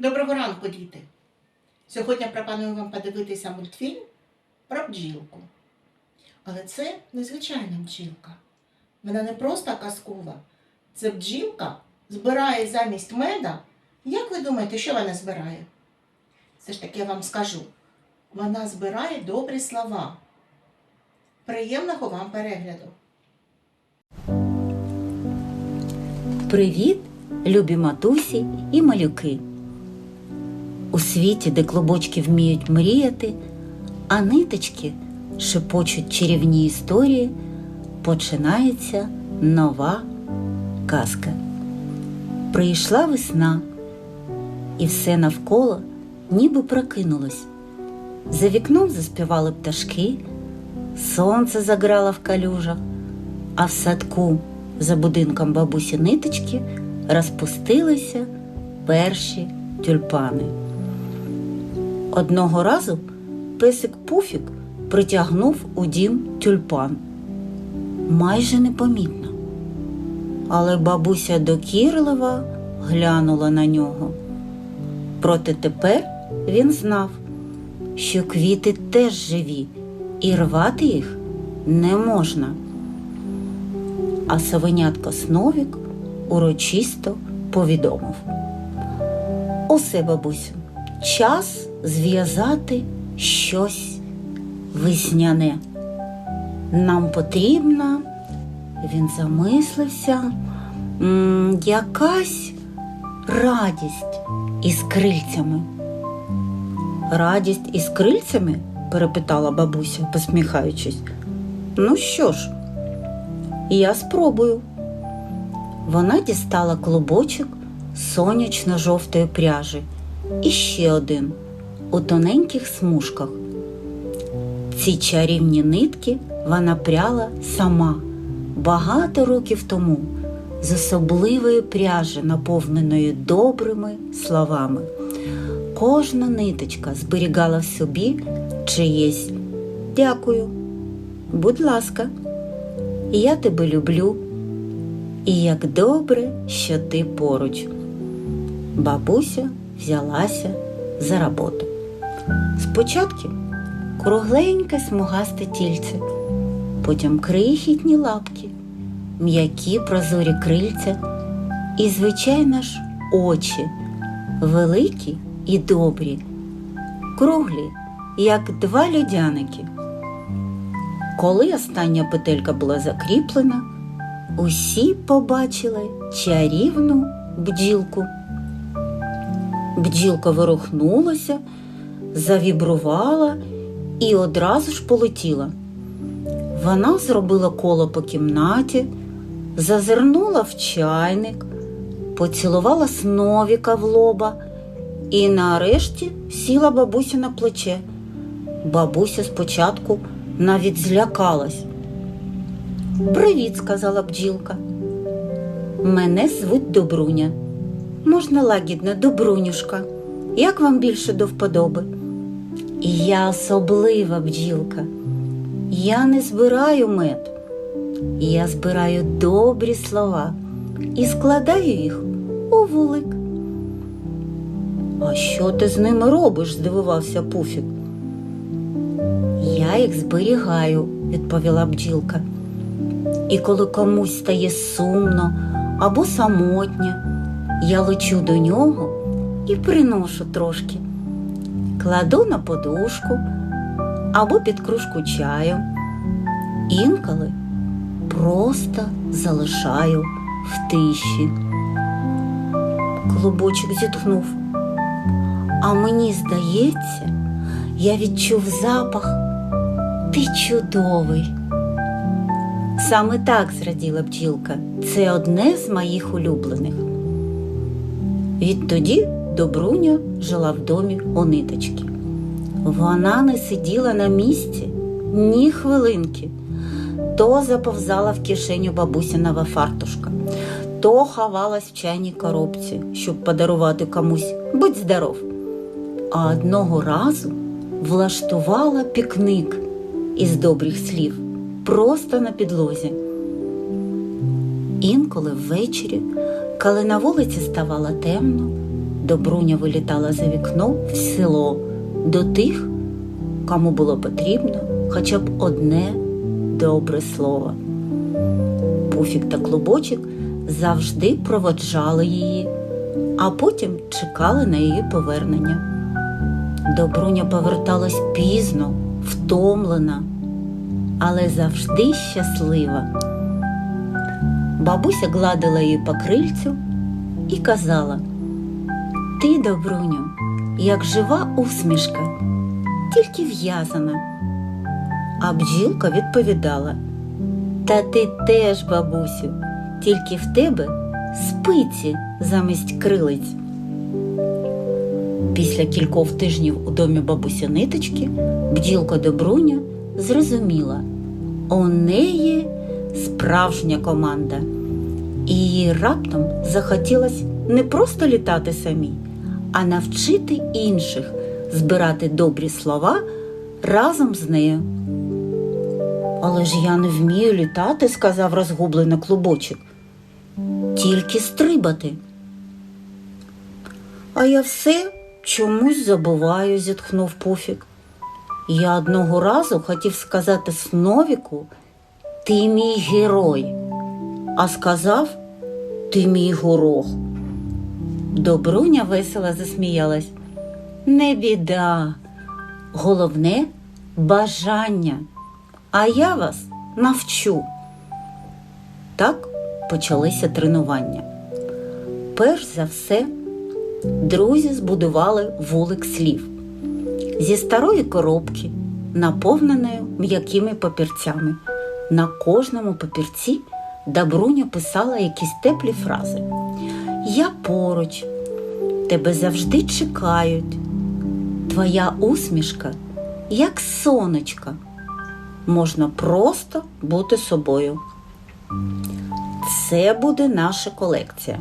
Доброго ранку, діти! Сьогодні пропоную вам подивитися мультфільм про бджілку. Але це незвичайна бджілка. Вона не просто казкова. Це бджілка збирає замість меда. Як ви думаєте, що вона збирає? Все ж таки я вам скажу. Вона збирає добрі слова. Приємного вам перегляду! Привіт, любі матусі і малюки. У світі, де клубочки вміють мріяти, а ниточки шепочуть чарівні історії, починається нова казка. Прийшла весна, і все навколо ніби прокинулось. За вікном заспівали пташки, сонце заграло в калюжах, а в садку за будинком бабусі ниточки розпустилися перші тюльпани. Одного разу песик Пуфік притягнув у дім тюльпан. Майже непомітно. Але бабуся докірлива глянула на нього. Проте тепер він знав, що квіти теж живі, і рвати їх не можна. А совенятко Сновік урочисто повідомив. Усе, бабусю, час зв'язати щось весняне. Нам потрібна, він замислився, якась радість із крильцями. Радість із крильцями? перепитала бабуся, посміхаючись. Ну що ж, я спробую. Вона дістала клубочок сонячно-жовтої пряжі і ще один у тоненьких смужках. Ці чарівні нитки вона пряла сама багато років тому з особливої пряжі, наповненої добрими словами. Кожна ниточка зберігала в собі чиєсь дякую, будь ласка, я тебе люблю. І як добре, що ти поруч. Бабуся взялася за роботу. Спочатку кругленьке смугасте тільце, потім крихітні лапки, м'які прозорі крильця і, звичайно ж, очі, великі і добрі, круглі, як два льодяники. Коли остання петелька була закріплена, усі побачили чарівну бджілку. Бджілка ворухнулася, завібрувала і одразу ж полетіла. Вона зробила коло по кімнаті, зазирнула в чайник, поцілувала сновіка в лоба і нарешті сіла бабуся на плече. Бабуся спочатку навіть злякалась. Привіт, сказала бджілка. Мене звуть Добруня. Можна лагідно, Добрунюшка. Як вам більше до вподоби? Я особлива бджілка. Я не збираю мед. Я збираю добрі слова і складаю їх у вулик. А що ти з ними робиш? здивувався Пуфік. Я їх зберігаю, відповіла бджілка. І коли комусь стає сумно або самотньо, я лечу до нього і приношу трошки. Кладу на подушку або під кружку чаю. Інколи просто залишаю в тиші. Клубочок зітхнув. А мені здається, я відчув запах. Ти чудовий. Саме так зраділа бджілка. Це одне з моїх улюблених. Відтоді Добруня жила в домі у ниточки. Вона не сиділа на місці ні хвилинки, то заповзала в кишеню бабусиного фартушка, то ховалась в чайній коробці, щоб подарувати комусь будь здоров. А одного разу влаштувала пікник із добрих слів просто на підлозі. Інколи ввечері, коли на вулиці ставало темно, Добруня вилітала за вікно в село до тих, кому було потрібно хоча б одне добре слово. Пуфік та клубочок завжди проводжали її, а потім чекали на її повернення. Добруня поверталась пізно, втомлена, але завжди щаслива. Бабуся гладила її по крильцю і казала: Ти, Добруню, як жива усмішка, тільки в'язана. А бджілка відповідала: Та ти теж, бабусю, тільки в тебе спиці замість крилиць. Після кількох тижнів у домі бабусі ниточки бджілка Добруня зрозуміла, у неї справжня команда, і їй раптом захотілось не просто літати самій, а навчити інших збирати добрі слова разом з нею. Але ж я не вмію літати, сказав розгублений клубочок. Тільки стрибати. А я все чомусь забуваю, зітхнув Пуфік. Я одного разу хотів сказати Сновіку, ти мій герой, а сказав ти мій горох. Добруня весело засміялась. Не біда, головне бажання, а я вас навчу. Так почалися тренування. Перш за все, друзі збудували вулик слів зі старої коробки, наповненою м'якими папірцями. На кожному папірці Добруня писала якісь теплі фрази. Я поруч, тебе завжди чекають. Твоя усмішка, як сонечка. Можна просто бути собою. Це буде наша колекція.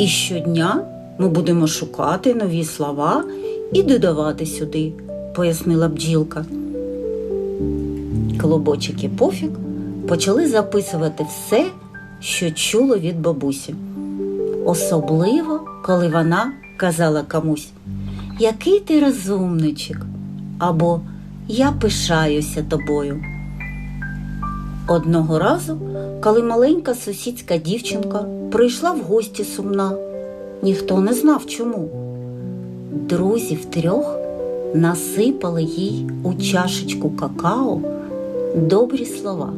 І щодня ми будемо шукати нові слова і додавати сюди, пояснила бджілка. Колобочик і пофіг почали записувати все, що чуло від бабусі. Особливо, коли вона казала комусь, який ти розумничок, або Я пишаюся тобою. Одного разу, коли маленька сусідська дівчинка прийшла в гості сумна, ніхто не знав чому. Друзі втрьох насипали їй у чашечку какао добрі слова.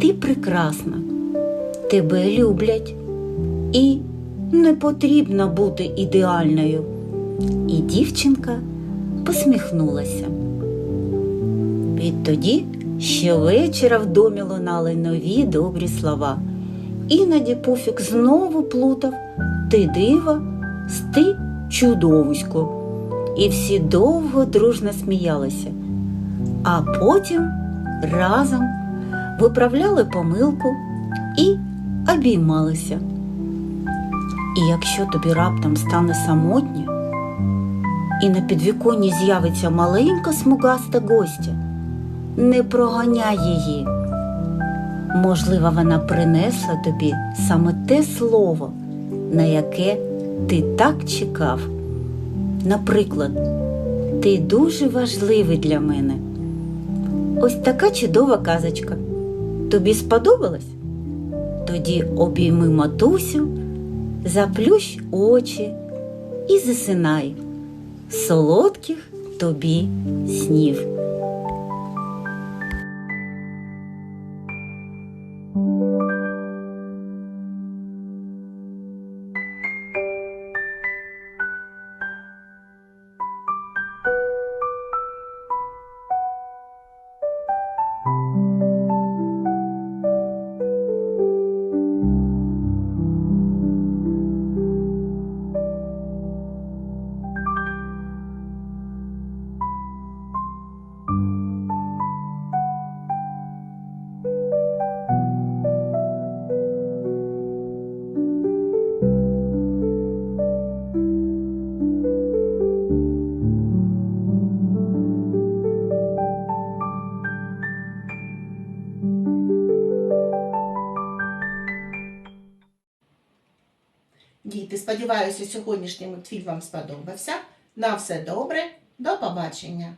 Ти прекрасна, тебе люблять, і не потрібно бути ідеальною. І дівчинка посміхнулася. Відтоді щовечора в домі лунали нові добрі слова. Іноді Пуфік знову плутав ти дива, з ти чудовисько. І всі довго дружно сміялися, а потім разом виправляли помилку і обіймалися. І якщо тобі раптом стане самотньо, і на підвіконні з'явиться маленька смугаста гостя, не проганяй її. Можливо, вона принесла тобі саме те слово, на яке ти так чекав. Наприклад, ти дуже важливий для мене. Ось така чудова казочка. Тобі сподобалась? Тоді обійми матусю, заплющ очі і засинай солодких тобі снів. Сподіваюся, сьогоднішній мультфільм вам сподобався. На все добре, до побачення!